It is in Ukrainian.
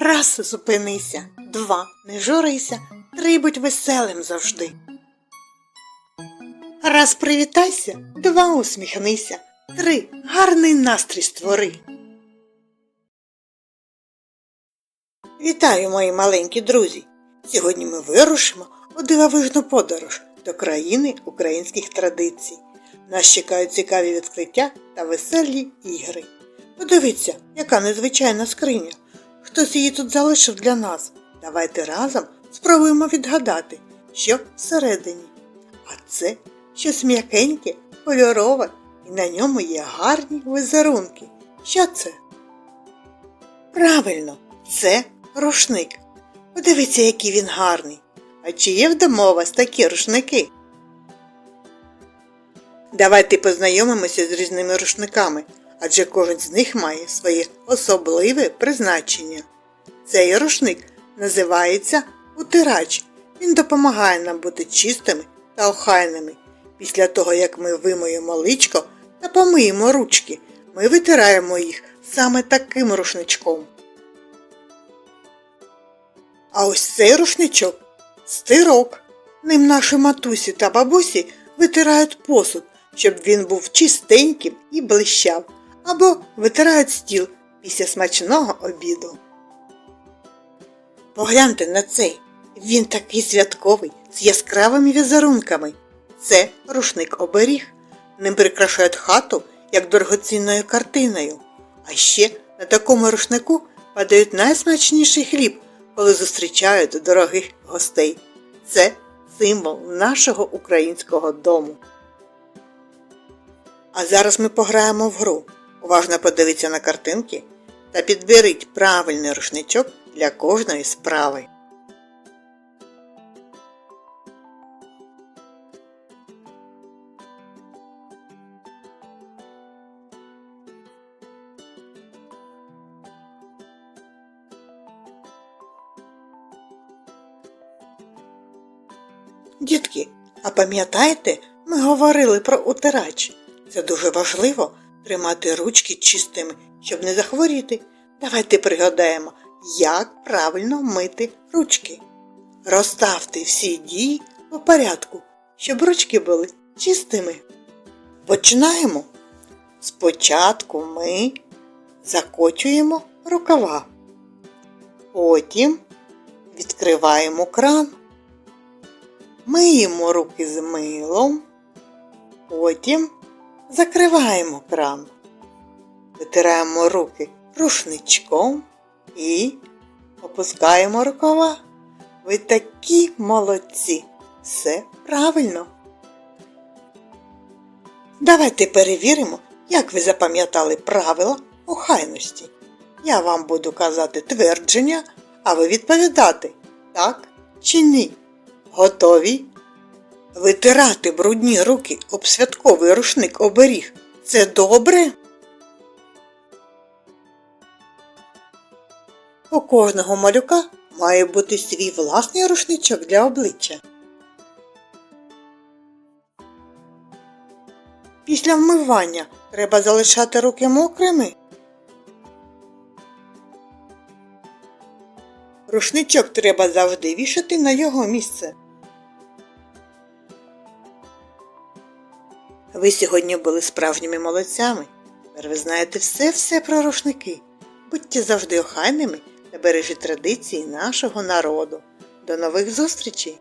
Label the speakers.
Speaker 1: Раз зупинися, два не журися, три будь веселим завжди. Раз привітайся, два усміхнися, три гарний настрій створи. Вітаю, мої маленькі друзі! Сьогодні ми вирушимо у дивовижну подорож до країни українських традицій. Нас чекають цікаві відкриття та веселі ігри. Подивіться, яка незвичайна скриня. Хтось її тут залишив для нас. Давайте разом спробуємо відгадати, що всередині. А це щось м'якеньке, кольорове, і на ньому є гарні візерунки. Що це? Правильно, це рушник. Подивіться, який він гарний. А чи є вдома у вас такі рушники? Давайте познайомимося з різними рушниками, адже кожен з них має своє особливе призначення. Цей рушник називається утирач. Він допомагає нам бути чистими та охайними. Після того, як ми вимоємо личко та помиємо ручки, ми витираємо їх саме таким рушничком. А ось цей рушничок стирок. Ним наші матусі та бабусі витирають посуд, щоб він був чистеньким і блищав, або витирають стіл після смачного обіду. Погляньте на цей. Він такий святковий, з яскравими візерунками. Це рушник оберіг. Ним прикрашають хату як дорогоцінною картиною. А ще на такому рушнику падають найсмачніший хліб, коли зустрічають дорогих гостей. Це символ нашого українського дому. А зараз ми пограємо в гру. Уважно подивіться на картинки та підберіть правильний рушничок для кожної справи. Дітки, а пам'ятаєте, ми говорили про утирач. Це дуже важливо тримати ручки чистими, щоб не захворіти. Давайте пригадаємо, як правильно мити ручки. Розставте всі дії по порядку, щоб ручки були чистими. Починаємо. Спочатку ми закочуємо рукава. Потім відкриваємо кран. Миємо руки з милом, потім закриваємо кран, витираємо руки рушничком і опускаємо рукава. Ви такі молодці! Все правильно. Давайте перевіримо, як ви запам'ятали правила охайності. Я вам буду казати твердження, а ви відповідати так чи ні. Готові? Витирати брудні руки об святковий рушник оберіг. Це добре? У кожного малюка має бути свій власний рушничок для обличчя. Після вмивання треба залишати руки мокрими. Рушничок треба завжди вішати на його місце. Ви сьогодні були справжніми молодцями. Тепер ви знаєте все-все про рушники. Будьте завжди охайними та бережіть традиції нашого народу. До нових зустрічей!